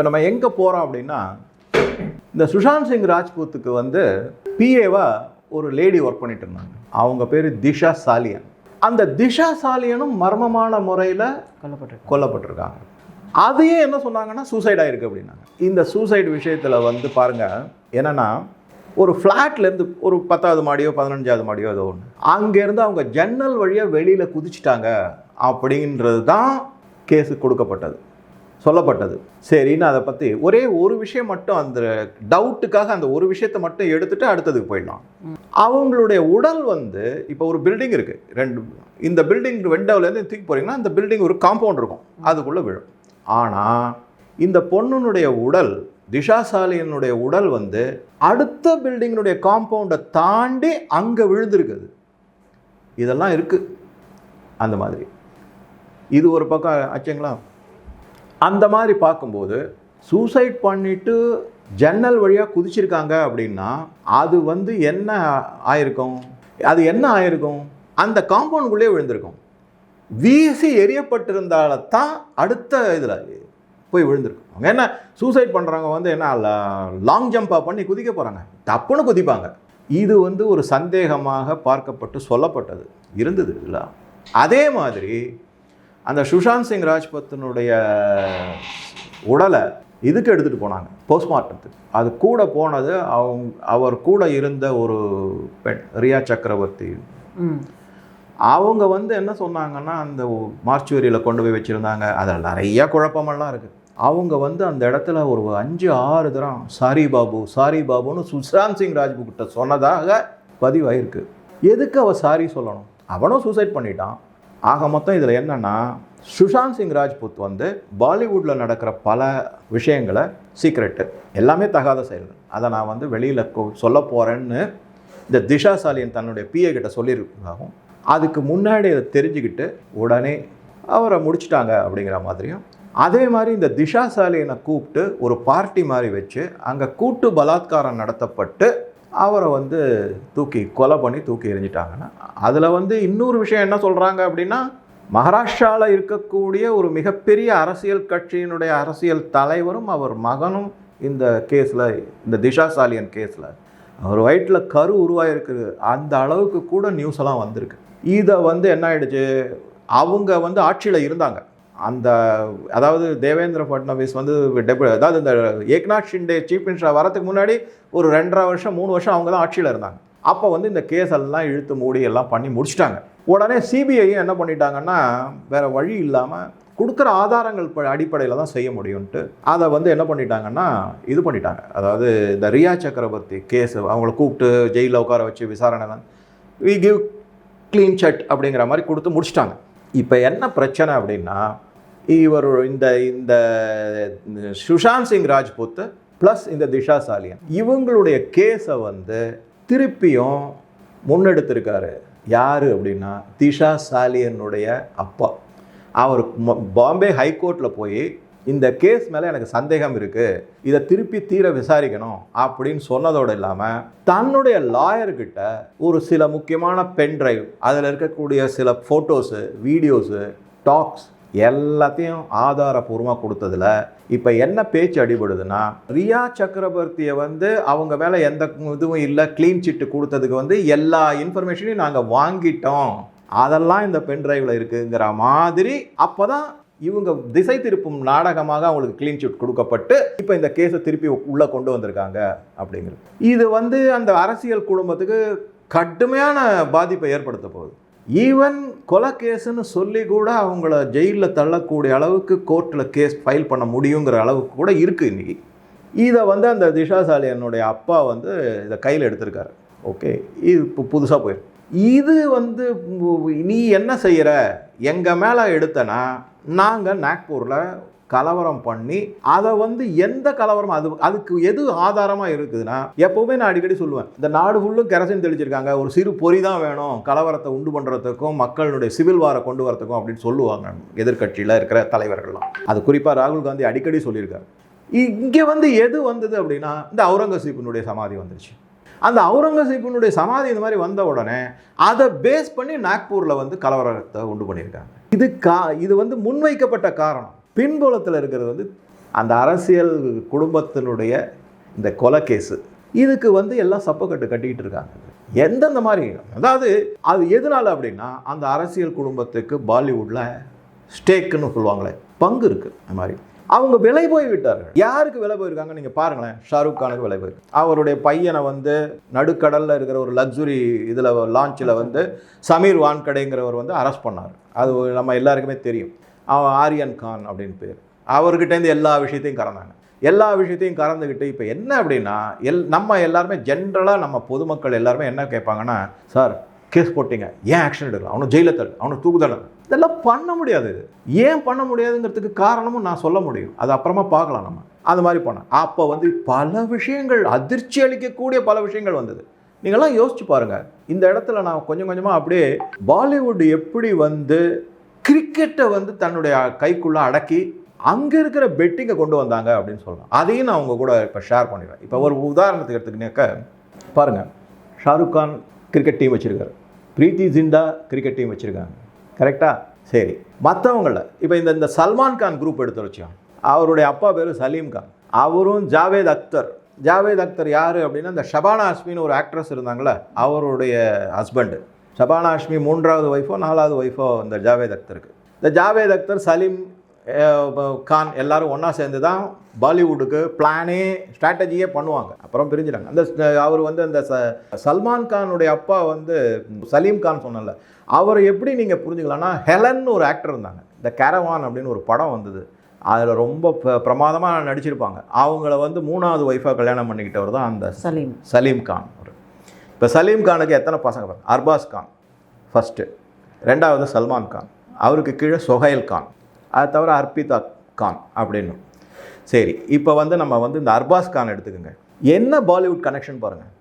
இப்போ நம்ம எங்கே போகிறோம் அப்படின்னா இந்த சுஷாந்த் சிங் ராஜ்பூத்துக்கு வந்து பிஏவா ஒரு லேடி ஒர்க் பண்ணிட்டு இருந்தாங்க. அவங்க பேர் திஷா சாலியன். அந்த திஷா சாலியனும் மர்மமான முறையில் கொல்லப்பட்டிருக்காங்க. கொல்லப்பட்டிருக்காங்க. அதையே என்ன சொன்னாங்கன்னா சூசைட் ஆயிருக்கு அப்படின்னாங்க. இந்த சூசைட் விஷயத்தில் வந்து பாருங்க என்னன்னா ஒரு ஃப்ளாட்லேருந்து ஒரு பத்தாவது மாடியோ பதினஞ்சாவது மாடியோ ஏதோ ஒன்று அங்கேருந்து அவங்க ஜன்னல் வழியாக வெளியில் குதிச்சிட்டாங்க அப்படின்றது தான் கேஸு கொடுக்கப்பட்டது. சொல்லப்பட்டது. சரின்னு அதை பற்றி ஒரே ஒரு விஷயம் மட்டும் அந்த டவுட்டுக்காக அந்த ஒரு விஷயத்தை மட்டும் எடுத்துட்டு அடுத்ததுக்கு போயிடலாம். அவங்களுடைய உடல் வந்து இப்போ ஒரு பில்டிங் இருக்குது ரெண்டு இந்த பில்டிங் வெண்டோலேருந்து தூக்கி போகிறீங்கன்னா அந்த பில்டிங் ஒரு காம்பவுண்ட் இருக்கும். அதுக்குள்ளே விழும். ஆனால் இந்த பொண்ணுனுடைய உடல் திஷாசாலியனுடைய உடல் வந்து அடுத்த பில்டிங்கினுடைய காம்பவுண்டை தாண்டி அங்கே விழுந்திருக்குது. இதெல்லாம் இருக்குது அந்த மாதிரி. இது ஒரு பக்கம் ஆச்சுங்களா? அந்த மாதிரி பார்க்கும்போது சூசைட் பண்ணிவிட்டு ஜன்னல் வழியாக குதிச்சிருக்காங்க அப்படின்னா அது வந்து என்ன ஆயிருக்கும்? அது என்ன ஆயிருக்கும்? அந்த காம்பவுண்டுக்குள்ளே விழுந்திருக்கும். வீசி எரியப்பட்டிருந்தால தான் அடுத்த இதில் போய் விழுந்திருக்கும். அவங்க என்ன சூசைட் பண்ணுறவங்க வந்து என்ன லாங் ஜம்ப்பாக பண்ணி குதிக்க போகிறாங்க தப்புன்னு குதிப்பாங்க. இது வந்து ஒரு சந்தேகமாக பார்க்கப்பட்டு சொல்லப்பட்டது. இருந்தது இல்லை அதே மாதிரி அந்த சுஷாந்த் சிங் ராஜ்பத்தினுடைய உடலை இதுக்கு எடுத்துகிட்டு போனாங்க போஸ்ட்மார்ட்டத்துக்கு அது கூட போனது அவங்க அவர் கூட இருந்த ஒரு பெண் ரியா சக்கரவர்த்தி. அவங்க வந்து என்ன சொன்னாங்கன்னா அந்த மார்ச்சுவரியில் கொண்டு போய் வச்சுருந்தாங்க. அதில் நிறைய குழப்பமெல்லாம் இருக்குது அவங்க வந்து அந்த இடத்துல ஒரு அஞ்சு ஆறு தரம் சாரி பாபு சாரி பாபுன்னு சுஷாந்த் சிங் ராஜ்புத் கிட்ட சொன்னதாக பதிவாயிருக்கு. எதுக்கு அவ சாரி சொல்லணும்? அவனும் சூசைட் பண்ணிட்டான். ஆக மொத்தம் இதில் என்னன்னா சுஷாந்த் சிங் ராஜ்புத் வந்து பாலிவுட்டில் நடக்கிற பல விஷயங்களை சீக்ரெட்டு எல்லாமே தகாத செயல்கள். அதை நான் வந்து வெளியில் சொல்ல போகிறேன்னு இந்த திஷா சாலியன் தன்னுடைய பிஏ கிட்ட சொல்லியிருக்காகவும் அதுக்கு முன்னாடி அதை தெரிஞ்சுக்கிட்டு உடனே அவரை முடிச்சிட்டாங்க அப்படிங்கிற மாதிரியும் அதே மாதிரி இந்த திஷா சாலியனை கூப்பிட்டு ஒரு பார்ட்டி மாதிரி வச்சு அங்கே கூட்டு பலாத்காரம் நடத்தப்பட்டு அவரை வந்து தூக்கி கொலை பண்ணி தூக்கி எறிஞ்சிட்டாங்கன்னா அதில் வந்து இன்னொரு விஷயம் என்ன சொல்கிறாங்க அப்படின்னா மகாராஷ்டிராவில் இருக்கக்கூடிய ஒரு மிகப்பெரிய அரசியல் கட்சியினுடைய அரசியல் தலைவரும் அவர் மகனும் இந்த கேஸில் இந்த திஷா சாலியன் கேஸில். அவர் வயிற்றில் கரு உருவாயிருக்கு. அந்த அளவுக்கு கூட நியூஸ் எல்லாம் வந்திருக்கு. இதை வந்து என்ன ஆயிடுச்சு? அவங்க வந்து ஆட்சியில் இருந்தாங்க. அந்த அதாவது தேவேந்திர ஃபட்னவிஸ் வந்து டெபு அதாவது இந்த ஏக்நாத் ஷிண்டே சீஃப் மினிஸ்டர் வரதுக்கு முன்னாடி ஒரு ரெண்டரை வருஷம் மூணு வருஷம் அவங்க தான் ஆட்சியில் இருந்தாங்க. அப்போ வந்து இந்த கேஸ் எல்லாம் இழுத்து மூடி எல்லாம் பண்ணி முடிச்சிட்டாங்க. உடனே சிபிஐயும் என்ன பண்ணிட்டாங்கன்னா வேற வழி இல்லாமல் கொடுக்குற ஆதாரங்கள் அடிப்படையில் தான் செய்ய முடியும்ட்டு அதை வந்து என்ன பண்ணிட்டாங்கன்னா இது பண்ணிட்டாங்க. அதாவது இந்த ரியா சக்கரவர்த்தி கேஸ் அவங்கள கூப்பிட்டு ஜெயிலில் உட்கார வச்சு விசாரணை வி கிவ் க்ளீன் சட் அப்படிங்கிற மாதிரி கொடுத்து முடிச்சிட்டாங்க. இப்போ என்ன பிரச்சனை அப்படின்னா இவர் இந்த இந்த சுஷாந்த் சிங் ராஜ்புத் ப்ளஸ் இந்த திஷா சாலியன் இவங்களுடைய கேஸை வந்து திருப்பியும் முன்னெடுத்திருக்காரு. யார் அப்படின்னா திஷா சாலியனுடைய அப்பா. அவர் பாம்பே ஹைகோர்ட்டில் போய் இந்த கேஸ் மேலே எனக்கு சந்தேகம் இருக்குது இதை திருப்பி தீர விசாரிக்கணும் அப்படின்னு சொன்னதோடு இல்லாமல் தன்னுடைய லாயர்கிட்ட ஒரு சில முக்கியமான பென் ட்ரைவ் அதில் இருக்கக்கூடிய சில ஃபோட்டோஸு வீடியோஸு டாக்ஸ் எல்லாத்தையும் ஆதாரபூர்வமாக கொடுத்ததுல இப்போ என்ன பேச்சு அடிபடுதுன்னா ரியா சக்கரவர்த்தியை வந்து அவங்க மேலே எந்த இதுவும் இல்லை க்ளீன் சிட்டு கொடுத்ததுக்கு வந்து எல்லா இன்ஃபர்மேஷனையும் நாங்கள் வாங்கிட்டோம். அதெல்லாம் இந்த பென் டிரைவில் இருக்குங்கிற மாதிரி அப்போ தான் இவங்க திசை திருப்பும் நாடகமாக அவங்களுக்கு க்ளீன் சிட் கொடுக்கப்பட்டு இப்போ இந்த கேஸை திருப்பி உள்ளே கொண்டு வந்திருக்காங்க அப்படிங்கிறது. இது வந்து அந்த அரசியல் குடும்பத்துக்கு கடுமையான பாதிப்பை ஏற்படுத்த போகுது. ஈவன் கொலை கேஸுன்னு சொல்லி கூட அவங்கள ஜெயிலில் தள்ளக்கூடிய அளவுக்கு கோர்ட்டில் கேஸ் ஃபைல் பண்ண முடியுங்கிற அளவுக்கு கூட இருக்குது இன்றைக்கி இதை வந்து அந்த திஷாசாலியனுடைய அப்பா வந்து இதை கையில் எடுத்திருக்காரு. ஓகே இது இப்போ புதுசாக போயிடும் இது வந்து நீ என்ன செய்கிற எங்கள் மேலே எடுத்தனா நாங்கள் நாக்பூரில் கலவரம் பண்ணி அதை வந்து எந்த கலவரம் அது அதுக்கு எது ஆதாரமாக இருக்குதுன்னா எப்போவுமே நான் அடிக்கடி சொல்லுவேன் இந்த நாடு ஃபுல்லும் கெரசின் தெளிச்சிருக்காங்க ஒரு சிறு பொறி தான் வேணும் கலவரத்தை உண்டு பண்ணுறதுக்கும் மக்களுடைய சிவில் வாரை கொண்டு வரத்துக்கும் அப்படின்னு சொல்லுவாங்க எதிர்க்கட்சியில் இருக்கிற தலைவர்கள்லாம். அது குறிப்பாக ராகுல் காந்தி அடிக்கடி சொல்லியிருக்காரு. இங்கே வந்து எது வந்தது அப்படின்னா இந்த அவுரங்கசீப்பினுடைய சமாதி வந்துருச்சு. அந்த அவுரங்கசீப்பினுடைய சமாதி இந்த மாதிரி வந்த உடனே அதை பேஸ் பண்ணி நாக்பூரில் வந்து கலவரத்தை உண்டு பண்ணியிருக்காங்க. இது கா இது வந்து முன்வைக்கப்பட்ட காரணம். பின்புலத்தில் இருக்கிறது வந்து அந்த அரசியல் குடும்பத்தினுடைய இந்த கொலை கேஸு. இதுக்கு வந்து எல்லாம் சப்பக்கட்டு கட்டிக்கிட்டு இருக்காங்க. எந்தெந்த மாதிரி? அதாவது அது எதனால அப்படின்னா அந்த அரசியல் குடும்பத்துக்கு பாலிவுட்டில் ஸ்டேக்குன்னு சொல்லுவாங்களே பங்கு இருக்குது அந்த மாதிரி. அவங்க விலை போய் விட்டார்கள் யாருக்கு விலை போயிருக்காங்க? நீங்கள் பாருங்களேன் ஷாருக் கானுக்கு விலை போயிருக்கு. அவருடைய பையனை வந்து நடுக்கடலில் இருக்கிற ஒரு லக்ஸுரி இதில் லான்ச்சில் வந்து சமீர் வான்கடைங்கிறவர் வந்து அரெஸ்ட் பண்ணார். அது நம்ம எல்லாருக்குமே தெரியும். ஆரியன் கான் அப்படின்னு பேர். அவர்கிட்டேருந்து எல்லா விஷயத்தையும் கறந்தாங்க. எல்லா விஷயத்தையும் கறந்துக்கிட்டு இப்போ என்ன அப்படின்னா எல் நம்ம எல்லாருமே ஜென்ரலாக நம்ம பொதுமக்கள் எல்லாருமே என்ன கேட்பாங்கன்னா சார் கேஸ் போட்டீங்க. ஏன் ஆக்ஷன் எடுக்கலாம் அவனை ஜெயில தள்ளு. அவனை தூக்குதல இதெல்லாம் பண்ண முடியாது இது. ஏன் பண்ண முடியாதுங்கிறதுக்கு காரணமும் நான் சொல்ல முடியும். அது அப்புறமா பார்க்கலாம் நம்ம. அது மாதிரி பண்ண அப்போ வந்து பல விஷயங்கள் அதிர்ச்சி அளிக்கக்கூடிய பல விஷயங்கள் வந்தது. நீங்களாம் யோசிச்சு பாருங்கள் இந்த இடத்துல நான் கொஞ்சம் கொஞ்சமாக அப்படியே பாலிவுட் எப்படி வந்து கிரிக்கெட்டை வந்து தன்னுடைய கைக்குள்ளே அடக்கி அங்கே இருக்கிற பெட்டிங்கை கொண்டு வந்தாங்க அப்படின்னு சொல்லலாம். அதையும் நான் அவங்க கூட இப்போ ஷேர் பண்ணிடுறேன். இப்போ ஒரு உதாரணத்துக்கு எடுத்துக்கினாக்க பாருங்கள் ஷாருக் கான் கிரிக்கெட் டீம் வச்சுருக்காரு. பிரீத்தி ஜிண்டா கிரிக்கெட் டீம் வச்சுருக்காங்க. கரெக்டாக சரி. மற்றவங்கள இப்போ இந்த இந்த சல்மான் கான் குரூப் எடுத்து வச்சோம் அவருடைய அப்பா பேர் சலீம் கான். அவரும் ஜாவேத் அக்தர். ஜாவேத் அக்தர் யார் அப்படின்னா இந்த ஷபானா அஸ்மின்னு ஒரு ஆக்ட்ரஸ் இருந்தாங்களே அவருடைய ஹஸ்பண்டு ஷபானா அஸ்மி மூன்றாவது ஒய்ஃபோ நாலாவது ஒய்ஃபோ இந்த ஜாவேத் அக்தருக்கு. இந்த ஜாவேத் அக்தர் சலீம் கான் எல்லாரும் ஒன்றா சேர்ந்து தான் பாலிவுட்டுக்கு பிளானே ஸ்ட்ராட்டஜியே பண்ணுவாங்க. அப்புறம் பிரிஞ்சிட்டாங்க. அந்த அவர் வந்து அந்த ச சல்மான் கானுடைய அப்பா வந்து சலீம் கான் சொன்னல அவரை எப்படி நீங்கள் புரிஞ்சுக்கலாம்னா ஹெலன் ஒரு ஆக்டர் இருந்தாங்க. இந்த கேரவான் அப்படின்னு ஒரு படம் வந்தது. அதில் ரொம்ப ப- பிரமாதமா நடிச்சிருப்பாங்க. அவங்கள வந்து மூணாவது ஒய்ஃபாக கல்யாணம் பண்ணிக்கிட்டவர் தான் அந்த சலீம். சலீம் கான். இப்போ சலீம் கானுக்கு எத்தனை பசங்க பாருங்க? அர்பாஸ் கான் ஃபஸ்ட்டு ரெண்டாவது சல்மான் கான். அவருக்கு கீழே சொஹைல் கான். அது தவிர அர்பிதா கான் அப்படின்னு. சரி இப்போ வந்து நம்ம வந்து இந்த அர்பாஸ் கான் எடுத்துக்கோங்க. என்ன பாலிவுட் கனெக்ஷன் பாருங்கள்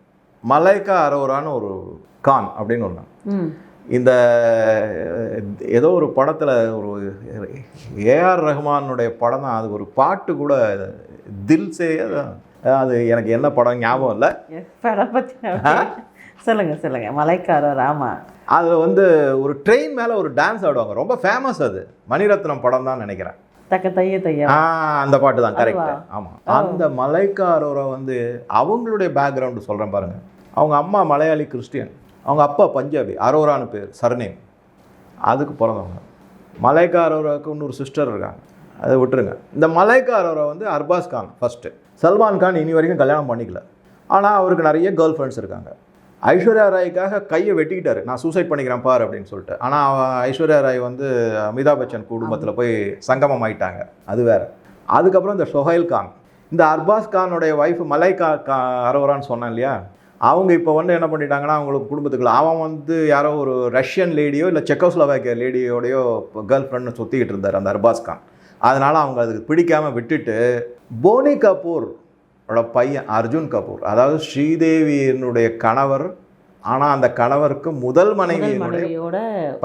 மலைக்கா அரோரான்னு ஒரு கான் அப்படின்னு ஒன்று இந்த ஏதோ ஒரு படத்தில் ஒரு ஏஆர் ரஹ்மானுடைய படம் தான் அது ஒரு பாட்டு கூட தில் சே அது எனக்கு என்ன படம் ஞாபகம் இல்லை. படம் பற்றி சொல்லுங்க சொல்லுங்க. மலைக்காரர் ஆமா அதில் வந்து ஒரு ட்ரெயின் மேலே ஒரு டான்ஸ் ஆடுவாங்க. ரொம்ப ஃபேமஸ் அது. மணிரத்னம் படம் தான் நினைக்கிறேன். தக்க தைய தையா? ஆ அந்த பாட்டு தான் கரெக்ட்? ஆமாம் அந்த மலைக்காரோரை வந்து அவங்களுடைய பேக்ரவுண்டு சொல்கிறேன் பாருங்க. அவங்க அம்மா மலையாளி கிறிஸ்டியன். அவங்க அப்பா பஞ்சாபி. அரோரான்னு பேர் சர்நேம் அதுக்கு பிறந்தவங்க. மலைக்கா அரோராவுக்கு இன்னொரு சிஸ்டர் இருக்காங்க. அதை விட்டுருங்க. இந்த மலைக்கா அரோரா வந்து அர்பாஸ் கான் ஃபஸ்ட்டு சல்மான் கான் இனி வரைக்கும் கல்யாணம் பண்ணிக்கல. ஆனால் அவருக்கு நிறைய கேர்ள் ஃப்ரெண்ட்ஸ் இருக்காங்க. ஐஸ்வர்யா ராய்க்காக கையை வெட்டிக்கிட்டாரு. நான் சூசைட் பண்ணிக்கிறேன் பார் அப்படின்னு சொல்லிட்டு. ஆனால் ஐஸ்வர்யா ராய் வந்து அமிதாப் பச்சன் குடும்பத்தில் போய் சங்கமம் ஆயிட்டாங்க. அது வேற. அதுக்கப்புறம் இந்த சொஹைல் கான். இந்த அர்பாஸ் கானுடைய ஒய்ஃப் மலைக்கா கா அரோரான்னு சொன்னேன் இல்லையா? அவங்க இப்போ வந்து என்ன பண்ணிட்டாங்கன்னா அவங்களுக்கு குடும்பத்துக்குள்ள அவன் வந்து யாரோ ஒரு ரஷ்யன் லேடியோ இல்லை செக்கோஸ்லோவாக்கிய லேடியோடையோ கேர்ள் ஃப்ரெண்டு சுற்றிக்கிட்டு இருந்தார் அந்த அர்பாஸ் கான். அதனால் அவங்க அதுக்கு பிடிக்காம விட்டுட்டு போனி கபூர் பையன் அர்ஜுன் கபூர் அதாவது ஸ்ரீதேவியினுடைய கணவர் ஆனால் அந்த கணவருக்கு முதல் மனைவியினுடைய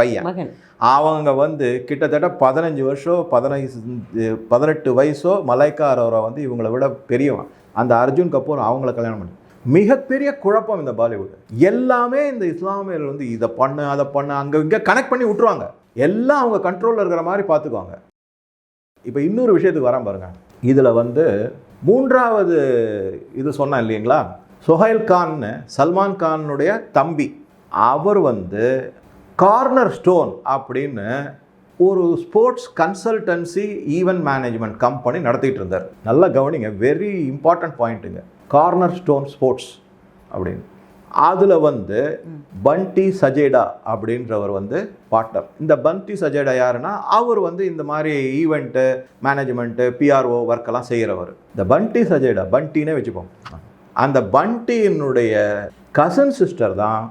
பையன். அவங்க வந்து கிட்டத்தட்ட பதினஞ்சு வருஷம் பதினைந்து பதினெட்டு வயசோ மலைக்கா அரோரா வந்து இவங்களை விட பெரியவன். அந்த அர்ஜுன் கபூர் அவங்கள கல்யாணம் பண்ணி. மிகப்பெரிய குழப்பம் இந்த பாலிவுட். எல்லாமே இந்த இஸ்லாமியர்கள் வந்து இதை பண்ணு அதை பண்ணு அங்கே இங்கே கனெக்ட் பண்ணி விட்ருவாங்க எல்லாம் அவங்க கண்ட்ரோலில் இருக்கிற மாதிரி பார்த்துக்குவாங்க. இப்போ இன்னொரு விஷயத்துக்கு வரேன் பாருங்கள் இதில் வந்து மூன்றாவது இது சொன்னேன் இல்லைங்களா? சொஹைல் கான்னு சல்மான் கானுடைய தம்பி அவர் வந்து கார்னர் ஸ்டோன் அப்படின்னு ஒரு sports consultancy event management company நடத்திட்டு இருந்தார். நல்லா கவனிங்க வெரி இம்பார்ட்டன்ட் பாயிண்ட்டுங்க கார்னர் ஸ்டோன் ஸ்போர்ட்ஸ் அப்படின்னு. அதில் வந்து பண்டி சஜேடா அப்படின்றவர் வந்து பார்ட்னர் இந்த பண்டி சஜேடா யாருன்னா அவர் வந்து இந்த மாதிரி ஈவெண்ட்டு மேனேஜ்மெண்ட்டு பிஆர்ஓ ஒர்க்கெல்லாம் செய்கிறவர் இந்த பண்டி சஜேடா பண்டினே வச்சுப்போம். அந்த பண்டியினுடைய கசன் சிஸ்டர் தான்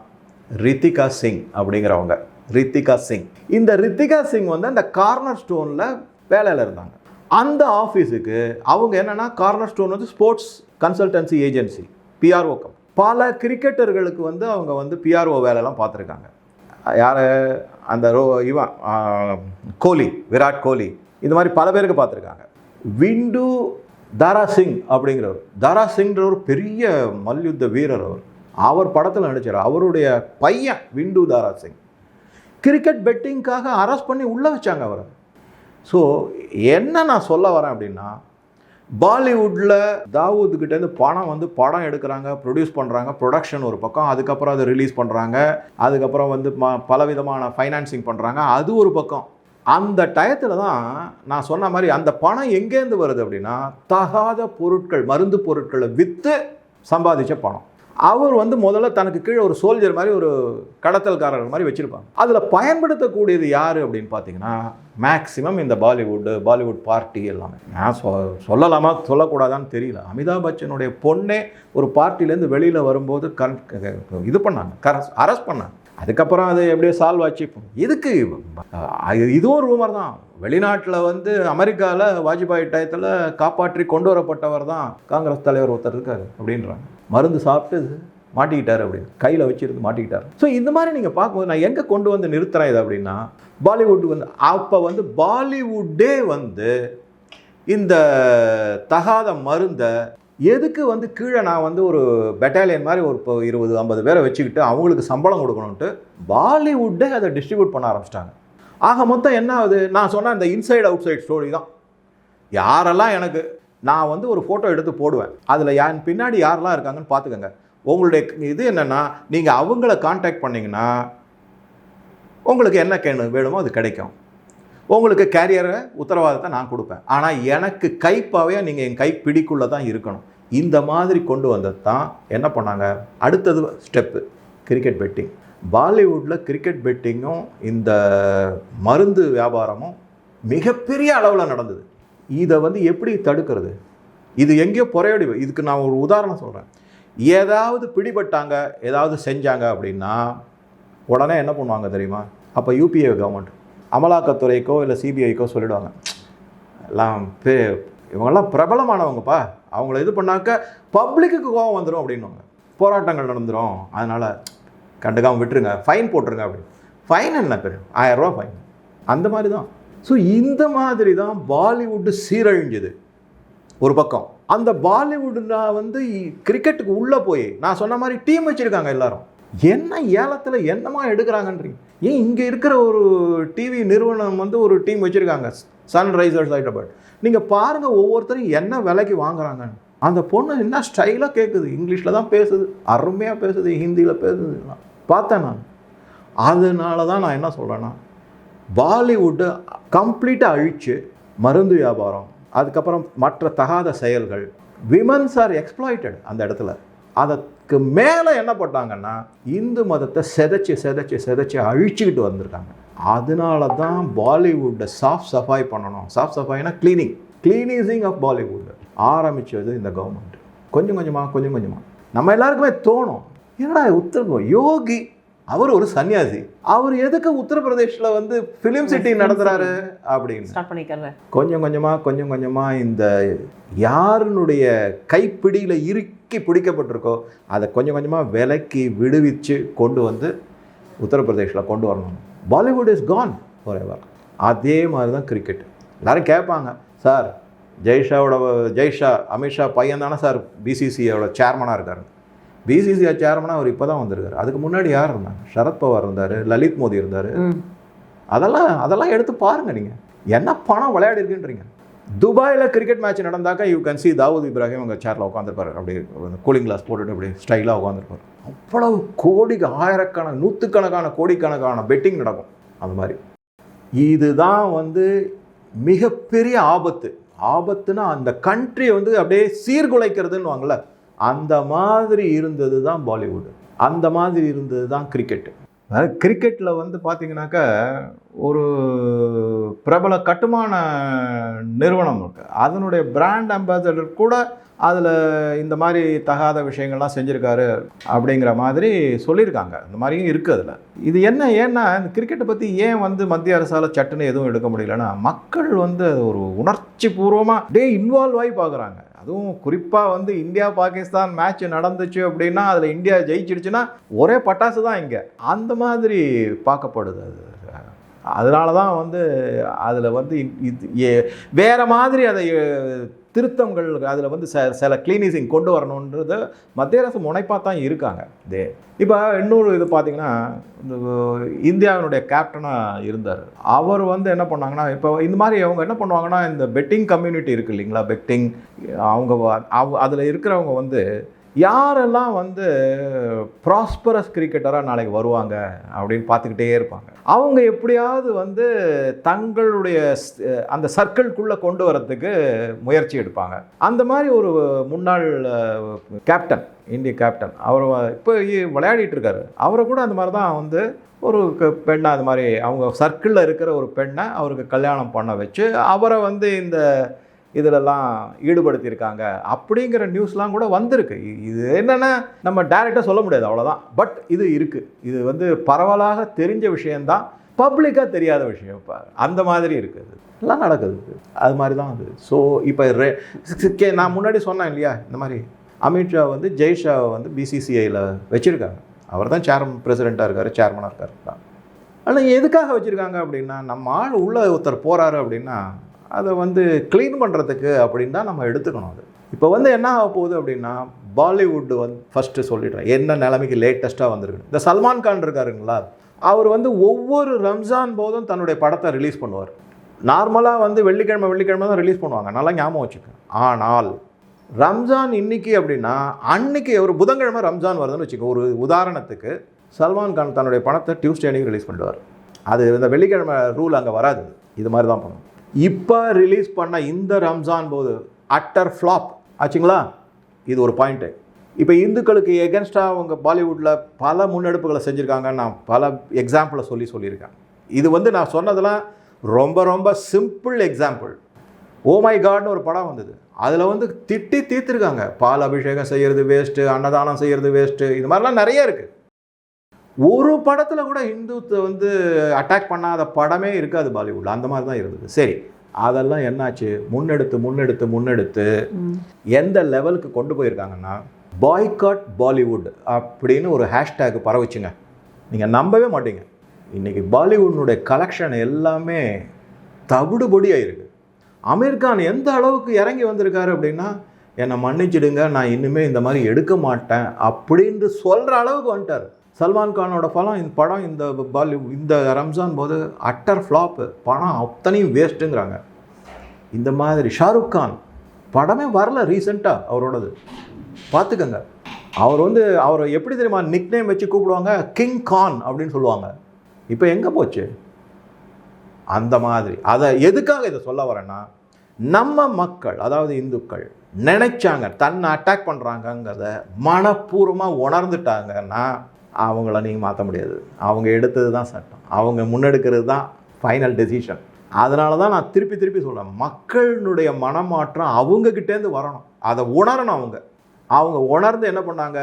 ரித்திகா சிங் அப்படிங்கிறவங்க. ரித்திகா சிங். இந்த ரித்திகா சிங் வந்து அந்த கார்னர் ஸ்டோனில் வேலையில் இருந்தாங்க. அந்த ஆஃபீஸுக்கு அவங்க என்னென்னா கார்னர் ஸ்டோன் வந்து sports consultancy agency PRO cum பல கிரிக்கெட்டர்களுக்கு வந்து அவங்க வந்து பிஆர்ஓ வேலைலாம் பார்த்துருக்காங்க. யார் அந்த ரோ இவன் கோலி விராட் கோலி இந்த மாதிரி பல பேருக்கு பார்த்துருக்காங்க. விண்டு தாரா சிங் அப்படிங்கிறவர் தாரா சிங்ன்ற ஒரு பெரிய மல்யுத்த வீரர் அவர். அவர் படத்தில் நடிச்சார். அவருடைய பையன் விண்டு தாரா சிங் கிரிக்கெட் பெட்டிங்காக அரெஸ்ட் பண்ணி உள்ளே வச்சாங்க அவரை. ஸோ என்ன நான் சொல்ல வரேன் அப்படின்னா பாலிவுட்டில் தாவூத் கிட்டேருந்து பணம் வந்து படம் எடுக்கிறாங்க ப்ரொடியூஸ் பண்ணுறாங்க ப்ரொடக்ஷன் ஒரு பக்கம் அதுக்கப்புறம் அதை ரிலீஸ் பண்ணுறாங்க அதுக்கப்புறம் வந்து ம பலவிதமான ஃபைனான்சிங் பண்ணுறாங்க அது ஒரு பக்கம். அந்த டயத்தில் தான் நான் சொன்ன மாதிரி அந்த பணம் எங்கேருந்து வருது அப்படின்னா தகாத பொருட்கள் மருந்து பொருட்களை விற்று சம்பாதிச்ச பணம். அவர் வந்து முதல்ல தனக்கு கீழே ஒரு சோல்ஜர் மாதிரி ஒரு கடத்தல்காரர் மாதிரி வச்சுருப்பாங்க. அதில் பயன்படுத்தக்கூடியது யார் அப்படின்னு பார்த்தீங்கன்னா மேக்சிமம் இந்த பாலிவுட்டு பாலிவுட் பார்ட்டி எல்லாமே. நான் சொ சொல்லலாமா சொல்லக்கூடாதான்னு தெரியல. அமிதாப் பச்சனுடைய பொண்ணே ஒரு பார்ட்டிலேருந்து வெளியில் வரும்போது கன் இது பண்ணாங்க. கரஸ் அரெஸ்ட் பண்ணாங்க. அதுக்கப்புறம் அது எப்படியோ சால்வ் ஆச்சு. இதுக்கு இதுவும் ரூமர் தான். வெளிநாட்டில் வந்து அமெரிக்காவில் வாஜ்பாய் டயத்தில் காப்பாற்றி கொண்டு வரப்பட்டவர் தான் காங்கிரஸ் தலைவர் ஒருத்தர் இருக்காரு அப்படின்றாங்க. மருந்து சாப்பிட்டு மாட்டிக்கிட்டார் அப்படின்னு கையில் வச்சிருந்து மாட்டிக்கிட்டார். ஸோ இந்த மாதிரி நீங்கள் பார்க்கும்போது நான் எங்கே கொண்டு வந்து நிறுத்துறேன் இது அப்படின்னா பாலிவுட் வந்து அப்போ வந்து பாலிவுட்டே வந்து இந்த தகாத மருந்தை எதுக்கு வந்து கீழே நான் வந்து ஒரு பெட்டாலியன் மாதிரி ஒரு இப்போ இருபது ஐம்பது பேரை வச்சுக்கிட்டு அவங்களுக்கு சம்பளம் கொடுக்கணுன்ட்டு பாலிவுட்டே அதை டிஸ்ட்ரிபியூட் பண்ண ஆரம்பிச்சிட்டாங்க. ஆக மொத்தம் என்ன ஆகுது? நான் சொன்ன இந்த இன்சைட் அவுட் சைட் ஸ்டோரி தான். யாரெல்லாம் எனக்கு நான் வந்து ஒரு ஃபோட்டோ எடுத்து போடுவேன். அதில் என் பின்னாடி யாரெல்லாம் இருக்காங்கன்னு பார்த்துக்கோங்க. உங்களுடைய இது என்னென்னா நீங்கள் அவங்கள காண்டாக்ட் பண்ணிங்கன்னா உங்களுக்கு என்ன கேணு வேணுமோ அது கிடைக்கும். உங்களுக்கு கேரியரை உத்தரவாதத்தை நான் கொடுப்பேன். ஆனால் எனக்கு கைப்பாவையாக நீங்கள் என் கை பிடிக்குள்ளே தான் இருக்கணும். இந்த மாதிரி கொண்டு வந்தது தான் என்ன பண்ணாங்க? அடுத்தது ஸ்டெப்பு கிரிக்கெட் பெட்டிங் பாலிவுட்டில் கிரிக்கெட் பெட்டிங்கும் இந்த மருந்து வியாபாரமும் மிகப்பெரிய அளவில் நடந்தது. இதை வந்து எப்படி தடுக்கிறது? இது எங்கேயோ புறையடி இதுக்கு நான் ஒரு உதாரணம் சொல்கிறேன் ஏதாவது பிடிபட்டாங்க ஏதாவது செஞ்சாங்க அப்படின்னா உடனே என்ன பண்ணுவாங்க தெரியுமா? அப்போ யூபிஏ கவர்மெண்ட் அமலாக்கத்துறைக்கோ இல்லை சிபிஐக்கோ சொல்லிடுவாங்க. எல்லாம் பே இவங்கெல்லாம் பிரபலமானவங்கப்பா. அவங்கள இது பண்ணாக்க பப்ளிக்குக்கு கோவம் வந்துடும் அப்படின்னுவாங்க. போராட்டங்கள் நடந்துடும் அதனால் கண்டுக்காமல் விட்டுருங்க. ஃபைன் போட்டுருங்க அப்படின்னு ஃபைன் என்ன பேர்? ஆயிரரூவா ஃபைன் அந்த மாதிரி தான் ஸோ இந்த மாதிரி தான் பாலிவுட்டு சீரழிஞ்சுது. ஒரு பக்கம். அந்த பாலிவுட்னா வந்து கிரிக்கெட்டுக்கு உள்ளே போய் நான் சொன்ன மாதிரி டீம் வச்சுருக்காங்க எல்லாரும். என்ன ஏலத்தில் என்னமா எடுக்கிறாங்கன்றீங்க? ஏன் இங்கே இருக்கிற ஒரு டிவி நிறுவனம் வந்து ஒரு டீம் வச்சுருக்காங்க சன்ரைசர்ஸ் ஹைதராபாத் நீங்கள் பாருங்கள் ஒவ்வொருத்தரும் என்ன விலைக்கு வாங்குறாங்கன்னு. அந்த பொண்ணு என்ன ஸ்டைலாக கேட்குது இங்கிலீஷில் தான் பேசுது அருமையாக பேசுது ஹிந்தியில் பேசுது பார்த்தேன் நான். அதனால தான் நான் என்ன சொல்கிறேன்னா பாலிவுட்டை கம்ப்ளீட்டாக அழித்து மருந்து வியாபாரம் அதுக்கப்புறம் மற்ற தகாத செயல்கள் விமன்ஸ் ஆர் எக்ஸ்ப்ளாய்டட் அந்த இடத்துல. அதை அதுக்கு மேலே என்ன பண்ணாங்கன்னா இந்து மதத்தை செதைச்சு செதைச்சு செதைச்சு அழிச்சுக்கிட்டு வந்திருக்காங்க. அதனால தான் பாலிவுட்டை சாஃப் சஃபாய் பண்ணணும். சாஃப் சஃபாய்னா க்ளீனிங் கிளீனிசிங் ஆஃப் பாலிவுட் ஆரம்பித்தது இந்த கவர்மெண்ட் கொஞ்சம் கொஞ்சமாக கொஞ்சம் கொஞ்சமாக நம்ம எல்லாருக்குமே தோணும். என்னடா உத்தரவு? யோகி அவர் ஒரு சன்னியாசி. அவர் எதுக்கு உத்தரப்பிரதேஷில் வந்து ஃபிலிம் சிட்டி நடத்துகிறாரு அப்படின்னு. ஸ்டார்ட் பண்ணிக்கிறேன் கொஞ்சம் கொஞ்சமாக கொஞ்சம் கொஞ்சமாக இந்த யாருனுடைய கைப்பிடியில் இறுக்கி பிடிக்கப்பட்டிருக்கோ அதை கொஞ்சம் கொஞ்சமாக விலக்கி விடுவிச்சு கொண்டு வந்து உத்தரப்பிரதேஷில் கொண்டு வரணும். Bollywood is gone for ever அதே மாதிரி தான் கிரிக்கெட் எல்லாரும் கேட்பாங்க சார் ஜெய்ஷாவோட ஜெய்ஷா அமித்ஷா பையன் தானே சார் பிசிசியோட சேர்மனாக இருக்காரு? பிசிசிஐ சேர்மனாக அவர் இப்போ தான் வந்திருக்காரு. அதுக்கு முன்னாடி யார் இருந்தாங்க? சரத்பவார் இருந்தார் லலித் மோடி இருந்தார். அதெல்லாம் அதெல்லாம் எடுத்து பாருங்க நீங்கள் என்ன பணம் விளையாடி இருக்குன்றீங்க? துபாயில் cricket match நடந்தாக்கா you can see Dawood Ibrahim அங்கே சேரில் உட்காந்துருப்பாரு அப்படி கூலிங் கிளாஸ் போட்டுட்டு அப்படி ஸ்டைலாக உட்காந்துருப்பாரு அவ்வளவு கோடிக்கு ஆயிரக்கணக்கான நூற்றுக்கணக்கான கோடிக்கணக்கான பெட்டிங் நடக்கும். அந்த மாதிரி. இதுதான் வந்து மிகப்பெரிய ஆபத்து. ஆபத்துனா அந்த கண்ட்ரியை வந்து அப்படியே சீர்குலைக்கிறதுன்னு வாங்கல. அந்த மாதிரி இருந்தது தான் பாலிவுட். அந்த மாதிரி இருந்தது தான் கிரிக்கெட்டு அதாவது கிரிக்கெட்டில் வந்து பார்த்தீங்கன்னாக்கா ஒரு பிரபல கட்டுமான நிறுவனம் இருக்கு. அதனுடைய பிராண்ட் அம்பாசடர் கூட அதில் இந்த மாதிரி தகாத விஷயங்கள்லாம் செஞ்சுருக்காரு அப்படிங்கிற மாதிரி சொல்லியிருக்காங்க. இந்த மாதிரியும் இருக்குது அதில். இது என்ன ஏன்னா இந்த கிரிக்கெட்டை பற்றி ஏன் வந்து மத்திய அரசால் சட்டுன்னு எதுவும் எடுக்க முடியலன்னா மக்கள் வந்து அது ஒரு உணர்ச்சி பூர்வமாக டே இன்வால்வ் ஆகி பார்க்குறாங்க அதுவும் குறிப்பாக வந்து இந்தியா பாகிஸ்தான் மேட்ச் நடந்துச்சு அப்படின்னா அதில் இந்தியா ஜெயிச்சிடுச்சுன்னா ஒரே பட்டாசு தான் இங்கே. அந்த மாதிரி பார்க்கப்படுது அது. அதனால தான் வந்து அதில் வந்து இது வேறு மாதிரி அதை திருத்தங்கள் அதில் வந்து ச சில கிளீனிசிங் கொண்டு வரணுன்றது மத்திய அரசு முனைப்பாக தான் இருக்காங்க. இதே இப்போ இன்னொரு இது பார்த்தீங்கன்னா இந்த இந்தியாவினுடைய கேப்டனாக இருந்தார். அவர் வந்து என்ன பண்ணாங்கன்னா இப்போ இந்த மாதிரி அவங்க என்ன பண்ணுவாங்கன்னா இந்த பெட்டிங் கம்யூனிட்டி இருக்கு இல்லைங்களா பெட்டிங் அவங்க அதில் இருக்கிறவங்க வந்து யாரெல்லாம் வந்து ப்ராஸ்பரஸ் கிரிக்கெட்டராக நாளைக்கு வருவாங்க அப்படின்னு பார்த்துக்கிட்டே இருப்பாங்க. அவங்க எப்படியாவது வந்து தங்களுடைய அந்த சர்க்கிள்குள்ளே கொண்டு வரத்துக்கு முயற்சி எடுப்பாங்க. அந்த மாதிரி ஒரு முன்னாள் கேப்டன் இந்திய கேப்டன் அவர் இப்போ இ- விளையாடிட்டு இருக்காரு. அவரை கூட அந்த மாதிரி தான் வந்து ஒரு பெண்ணை அது மாதிரி அவங்க சர்க்கிளில் இருக்கிற ஒரு பெண்ணை அவருக்கு கல்யாணம் பண்ண வச்சு அவரை வந்து இந்த இதிலெல்லாம் ஈடுபடுத்தியிருக்காங்க. அப்படிங்கிற நியூஸ்லாம் கூட வந்திருக்கு. இது என்னென்னா நம்ம டைரெக்டாக சொல்ல முடியாது அவ்வளோதான் பட் இது இருக்குது இது வந்து பரவலாக தெரிஞ்ச விஷயந்தான் பப்ளிக்காக தெரியாத விஷயம் இப்போ அந்த மாதிரி இருக்குது. எல்லாம் நடக்குது அது மாதிரி தான் அது ஸோ இப்போ ரெ கே நான் முன்னாடி சொன்னேன் இல்லையா? இந்த மாதிரி அமித்ஷா வந்து ஜெய்ஷாவை வந்து பிசிசிஐயில் வச்சுருக்காங்க அவர் தான் சேர் பிரசிடெண்ட்டாக இருக்கார் சேர்மனாக இருக்கார். தான் ஆனால் எதுக்காக வச்சுருக்காங்க அப்படின்னா நம்ம ஆள் உள்ள ஒருத்தர் போகிறாரு அப்படின்னா அதை வந்து க்ளீன் பண்ணுறதுக்கு அப்படின்னு தான் நம்ம எடுத்துக்கணும் அது. இப்போ வந்து என்ன ஆக போகுது அப்படின்னா பாலிவுட் வந்து ஃபஸ்ட்டு சொல்லிடுறேன். என்ன நிலைமைக்கு லேட்டஸ்ட்டாக வந்திருக்கு இந்த சல்மான் கான் இருக்காருங்களா? அவர் வந்து ஒவ்வொரு ரம்ஜான் போதும் தன்னுடைய படத்தை ரிலீஸ் பண்ணுவார். நார்மலாக வந்து வெள்ளிக்கிழமை வெள்ளிக்கிழமை தான் ரிலீஸ் பண்ணுவாங்க. நல்லா ஞாபகம் வச்சுக்கோங்க. ஆனால் ரம்ஜான் இன்னைக்கு அப்படின்னா அன்னைக்கு ஒரு புதன்கிழமை ரம்ஜான் வருதுன்னு வச்சுக்கோ ஒரு உதாரணத்துக்கு சல்மான் கான் தன்னுடைய பணத்தை டியூஸ்டே அன்னைக்கு ரிலீஸ் பண்ணுவார். அது இந்த வெள்ளிக்கிழமை ரூல் அங்கே வராது. இது மாதிரி தான் பண்ணணும் இப்போ ரிலீஸ் பண்ண இந்த ரம்ஜான் போது அட்டர் ஃப்ளாப் ஆச்சுங்களா? இது ஒரு பாயிண்ட்டு இப்போ இந்துக்களுக்கு எகென்ஸ்டாக அவங்க பாலிவுட்டில் பல முன்னெடுப்புகளை செஞ்சுருக்காங்கன்னு நான் பல எக்ஸாம்பிளை சொல்லி சொல்லியிருக்கேன். இது வந்து நான் சொன்னதெல்லாம் ரொம்ப ரொம்ப சிம்பிள் எக்ஸாம்பிள் ஓ மை காட்னு ஒரு படம் வந்தது. அதில் வந்து திட்டி தீர்த்துருக்காங்க. பால் அபிஷேகம் செய்கிறது வேஸ்ட்டு அன்னதானம் செய்கிறது வேஸ்ட்டு இது மாதிரிலாம் நிறைய இருக்குது ஒரு படத்தில் கூட இந்துத்தை வந்து அட்டாக் பண்ணாத படமே இருக்காது பாலிவுட்டில் அந்த மாதிரி தான் இருந்தது. சரி அதெல்லாம் என்னாச்சு? முன்னெடுத்து முன்னெடுத்து முன்னெடுத்து எந்த லெவலுக்கு கொண்டு போயிருக்காங்கன்னா பாய்காட் பாலிவுட் அப்படின்னு ஒரு ஹேஷ்டேக் பரவச்சுங்க. நீங்கள் நம்பவே மாட்டீங்க. இன்றைக்கி பாலிவுட்னுடைய கலெக்ஷன் எல்லாமே தவிடுபொடியாக இருக்குது அமீர் கான் எந்த அளவுக்கு இறங்கி வந்திருக்காரு அப்படின்னா என்னை மன்னிச்சிடுங்க நான் இனிமேல் இந்த மாதிரி எடுக்க மாட்டேன் அப்படின்னு சொல்கிற அளவுக்கு வந்துட்டார். சல்மான் கானோட படம் இந்த படம் இந்த பாலி இந்த ரம்ஜான் போது அட்டர் ஃப்ளாப்பு படம் அத்தனையும் வேஸ்ட்டுங்கிறாங்க இந்த மாதிரி ஷாருக் கான் படமே வரல ரீசெண்டாக அவரோடது. பார்த்துக்கங்க அவர் வந்து அவரை எப்படி தெரியுமா நிக் நேம் வச்சு கூப்பிடுவாங்க? கிங் கான் அப்படின்னு சொல்லுவாங்க. இப்போ எங்கே போச்சு? அந்த மாதிரி. அதை எதுக்காக இதை சொல்ல வரேன்னா நம்ம மக்கள் அதாவது இந்துக்கள் நினைச்சாங்க தன்னை அட்டாக் பண்ணுறாங்கங்கிறத மனப்பூர்வமாக உணர்ந்துட்டாங்கன்னா அவங்கள நீங்கள் மாற்ற முடியாது. அவங்க எடுத்தது தான் சட்டம். அவங்க முன்னெடுக்கிறது தான் ஃபைனல் டெசிஷன் அதனால தான் நான் திருப்பி திருப்பி சொல்கிறேன் மக்களினுடைய மனமாற்றம் அவங்கக்கிட்டேருந்து வரணும். அதை உணரணும் அவங்க. அவங்க உணர்ந்து என்ன பண்ணாங்க?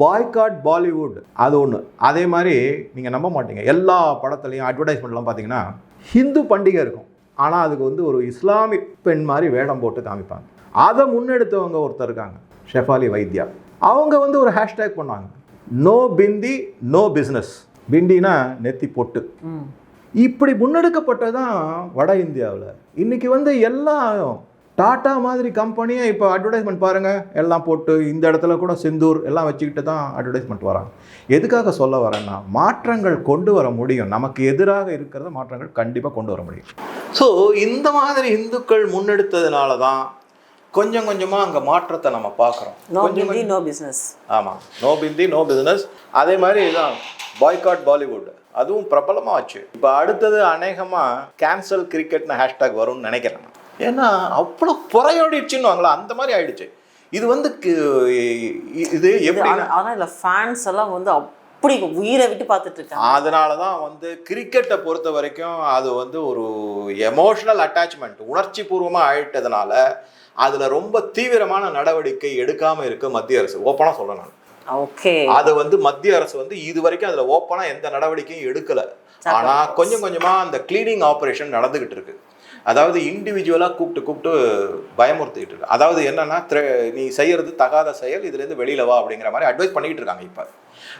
பாய்காட் பாலிவுட் அது ஒன்று அதே மாதிரி நீங்கள் நம்ப மாட்டீங்க. எல்லா படத்துலையும் அட்வர்டைஸ்மெண்ட்லாம் பார்த்தீங்கன்னா ஹிந்து பண்டிகை இருக்கும். ஆனால் அதுக்கு வந்து ஒரு இஸ்லாமிக் பெண் மாதிரி வேடம் போட்டு காமிப்பாங்க. அதை முன்னெடுத்தவங்க ஒருத்தர் இருக்காங்க. ஷெஃபாலி வைத்யா அவங்க வந்து ஒரு ஹேஷ்டேக் பண்ணாங்க நோ பிந்தி நோ பிஸ்னஸ் பிண்டினா நெத்தி பொட்டு. இப்படி முன்னெடுக்கப்பட்டது தான் வட இந்தியாவில். இன்னைக்கு வந்து எல்லாம் டாடா மாதிரி கம்பெனியே இப்போ அட்வர்டைஸ்மெண்ட் பாருங்கள் எல்லாம் போட்டு இந்த இடத்துல கூட செந்தூர் எல்லாம் வச்சுக்கிட்டு தான் அட்வர்டைஸ்மெண்ட் வராங்க. எதுக்காக சொல்ல வரேன்னா மாற்றங்கள் கொண்டு வர முடியும். நமக்கு எதிராக இருக்கிறத மாற்றங்கள் கண்டிப்பாக கொண்டு வர முடியும். ஸோ இந்த மாதிரி இந்துக்கள் முன்னெடுத்ததுனால தான் கொஞ்சம் கொஞ்சமாக அங்கே மாற்றத்தை நம்ம பார்க்குறோம். நோ பிந்தி நோ பிஸ்னஸ் ஆமாம் நோ பிந்தி நோ பிஸ்னஸ் அதே மாதிரி தான் பாய்காட் பாலிவுட் அதுவும் பிரபலமாக ஆச்சு. இப்போ அடுத்தது அநேகமாக கேன்சல் கிரிக்கெட்னு ஹேஷ்டாக் வரும்னு நினைக்கிறேன் நான். ஏன்னா அவ்வளோ புறையோடிடுச்சுன்னு அந்த மாதிரி ஆயிடுச்சு. இது வந்து இது எப்படின்னா ஆனால் இல்லை ஃபேன்ஸ் எல்லாம் வந்து அப்படி உயிரை விட்டு பார்த்துட்டு இருக்காங்க அதனால தான் வந்து கிரிக்கெட்டை பொறுத்த வரைக்கும் அது வந்து ஒரு எமோஷனல் அட்டாச்மெண்ட் உணர்ச்சி பூர்வமாக ஆயிட்டதுனால அதில் ரொம்ப தீவிரமான நடவடிக்கை எடுக்காமல் இருக்க மத்திய அரசு. ஓப்பனாக சொல்ல நான். ஓகே. அது வந்து மத்திய அரசு வந்து இது வரைக்கும் அதில் ஓப்பனாக எந்த நடவடிக்கையும் எடுக்கல. ஆனால் கொஞ்சம் கொஞ்சமாக அந்த க்ளீனிங் ஆப்ரேஷன் நடந்துகிட்டு இருக்கு. அதாவது இண்டிவிஜுவலாக கூப்பிட்டு கூப்பிட்டு பயமுறுத்திட்டு இருக்கு. அதாவது என்னன்னா நீ செய்யறது தகாத செயல் இதுலேருந்து வெளியில வா அப்படிங்கிற மாதிரி அட்வைஸ் பண்ணிக்கிட்டு இருக்காங்க இப்போ.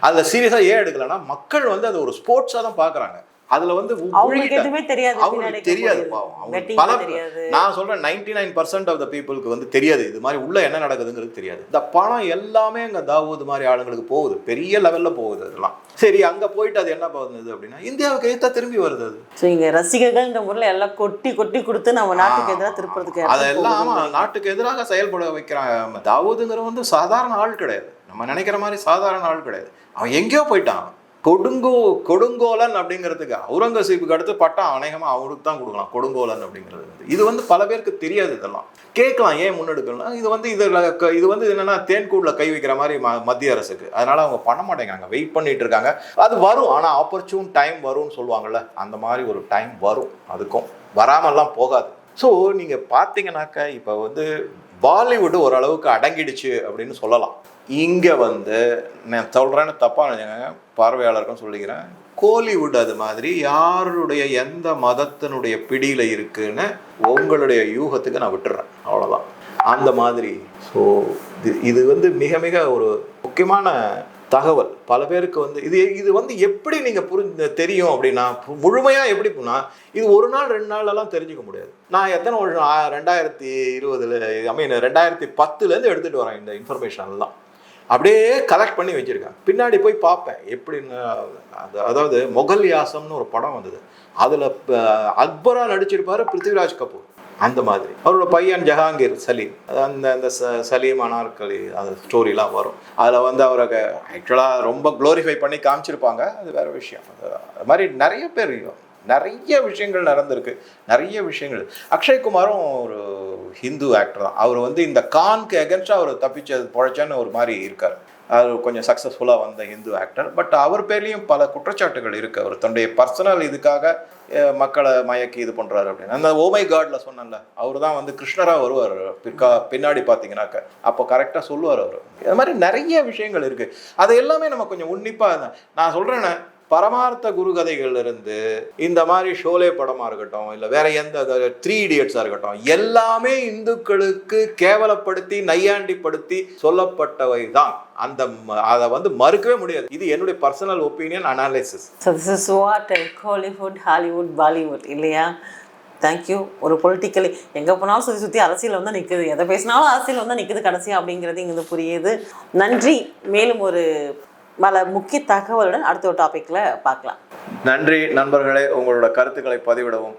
அதில் சீரியஸாக ஏன் எடுக்கலைன்னா மக்கள் வந்து அது ஒரு ஸ்போர்ட்ஸாக தான் பார்க்குறாங்க. அதுல வந்து அவங்களுக்கு தெரியாது அவங்களுக்கு தெரியாது பாவம். நான் சொல்றேன் ninety nine percent of the பீப்புளுக்கு வந்து தெரியாது இது மாதிரி உள்ள என்ன நடக்குதுங்கிறது தெரியாது. இந்த பணம் எல்லாமே அங்க தாவூது மாதிரி ஆளுங்களுக்கு போகுது. பெரிய லெவல்ல போகுது அதெல்லாம். சரி அங்க போயிட்டு அது என்ன பண்ணுது அப்படின்னா இந்தியாவுக்கு எதிர்த்தா திரும்பி வருது அது. ஸோ இங்க ரசிகர்கள்ன்ற முறையில் எல்லாம் கொட்டி கொட்டி கொடுத்து நம்ம நாட்டுக்கு எதிராக திருப்புறதுக்கு அதெல்லாம். நாட்டுக்கு எதிராக செயல்பட வைக்கிறான். தாவூதுங்கிற வந்து சாதாரண ஆள் கிடையாது. நம்ம நினைக்கிற மாதிரி சாதாரண ஆள் கிடையாது. அவன் எங்கேயோ போயிட்டான். கொடுங்கோ கொடுங்கோலன் அப்படிங்கிறதுக்கு அவுரங்கசீப்புக்கு அடுத்து பட்டம் அநேகமாக அவருக்கு தான் கொடுக்கலாம் கொடுங்கோலன் அப்படிங்கிறது. வந்து. இது வந்து பல பேருக்கு தெரியாது இதெல்லாம். கேட்கலாம் ஏன் முன்னெடுக்கலாம் இது வந்து இதில் க- இது வந்து என்னென்னா தேன்கூடில் கை வைக்கிற மாதிரி ம- மத்திய அரசுக்கு. அதனால் அவங்க பண்ண மாட்டேங்கிறாங்க வெயிட் பண்ணிட்டு இருக்காங்க. அது வரும் ஆனால் ஆப்பர்ச்சூன் டைம் வரும்னு சொல்லுவாங்கள்ல அந்த மாதிரி ஒரு டைம் வரும். அதுக்கும் வராமல்லாம் போகாது. ஸோ நீங்கள் பார்த்தீங்கன்னாக்க இப்போ வந்து பாலிவுட் ஓரளவுக்கு அடங்கிடுச்சு அப்படின்னு சொல்லலாம். இங்கே வந்து நான் சொல்கிறேன்னு தப்பாக நினைச்சுக்கங்க பார்வையாளருக்கும் சொல்லிக்கிறேன். கோலிவுட் அது மாதிரி யாருடைய எந்த மதத்தினுடைய பிடியில் இருக்குன்னு உங்களுடைய யூகத்துக்கு நான் விட்டுறேன். அவ்வளோதான் அந்த மாதிரி. ஸோ இது வந்து மிக மிக ஒரு முக்கியமான தகவல். பல பேருக்கு வந்து இது இது வந்து எப்படி நீங்கள் புரிஞ்சு தெரியும் அப்படின்னா முழுமையாக எப்படி போனால் இது ஒரு நாள் ரெண்டு நாள்லலாம் தெரிஞ்சுக்க முடியாது. நான் எத்தனை வருஷம் ரெண்டாயிரத்தி இருபதுல ஐ மீன் ரெண்டாயிரத்தி பத்துலேருந்து எடுத்துகிட்டு வரேன் இந்த இன்ஃபர்மேஷன் எல்லாம். அப்படியே கலெக்ட் பண்ணி வச்சுருக்கேன் பின்னாடி போய் பார்ப்பேன். எப்படின்னு அது- அதாவது மொகல் யாசம்னு ஒரு படம் வந்தது. அதில் ப- அக்பரா நடிச்சிருப்பாரு பிருத்திவிராஜ் கபூர். அந்த மாதிரி. அவரோட பையன் ஜஹாங்கீர் சலீம். அது அந்த அந்த ச- சலீம் அனார்கலி அந்த ஸ்டோரிலாம் வரும். அதில் வந்து அவரை ஆக்சுவலாக ரொம்ப க்ளோரிஃபை பண்ணி காமிச்சிருப்பாங்க. அது வேறு விஷயம். அது அது மாதிரி நிறைய பேர் நிறைய விஷயங்கள் நடந்திருக்கு. நிறைய விஷயங்கள். அக்ஷய்குமாரும் ஒரு ஹிந்து ஆக்டர் தான். அவர் வந்து இந்த கான்க்கு எகென்ஸ்டாக அவர் தப்பிச்சது பொழைச்சான்னு ஒரு மாதிரி இருக்கார். அவர் கொஞ்சம் சக்ஸஸ்ஃபுல்லாக வந்த ஹிந்து ஆக்டர் பட் அவர் பேர்லேயும் பல குற்றச்சாட்டுகள் இருக்குது அவர் தன்னுடைய பர்சனல் இதுக்காக மக்களை மயக்கி இது பண்ணுறாரு அப்படின்னு. அந்த oh ஓமை காட்ல சொன்னேன்ல அவர் தான் வந்து கிருஷ்ணராக வருவார். பிற்கா பின்னாடி பார்த்தீங்கன்னாக்க அப்போ கரெக்டாக சொல்லுவார் அவர். இது மாதிரி நிறைய விஷயங்கள் இருக்குது அது எல்லாமே நம்ம கொஞ்சம் உன்னிப்பாக நான் சொல்கிறேன்னே பரமார்த்த குருகதைகள்ல இருந்து இந்த மாதிரி ஷோலே படமா இருக்கட்டும் இல்ல வேற எந்த த்ரீ இடியட்ஸா இருக்கட்டும் எல்லாமே இந்துக்களுக்கு கேவலப்படுத்தி நையாண்டிப்படுத்தி சொல்லப்பட்டவை தான் அந்த அதை வந்து மறுக்கவே முடியாது. இது என்னுடைய personal opinion analysis so this is what Kollywood Hollywood Bollywood இல்லையா? தேங்க்யூ ஒரு பொலிட்டிக்கலி எங்கே போனாலும் சுற்றி சுற்றி அரசியல் வந்து நிற்குது எதை பேசினாலும் அரசியல் வந்து நிற்குது கடைசியாக அப்படிங்கிறது இங்கே புரியுது. நன்றி. மேலும் ஒரு பல முக்கிய தகவலுடன் அடுத்த ஒரு டாப்பிக்கில் பார்க்கலாம். நன்றி நண்பர்களே. உங்களோட கருத்துக்களை பதிவிடவும்.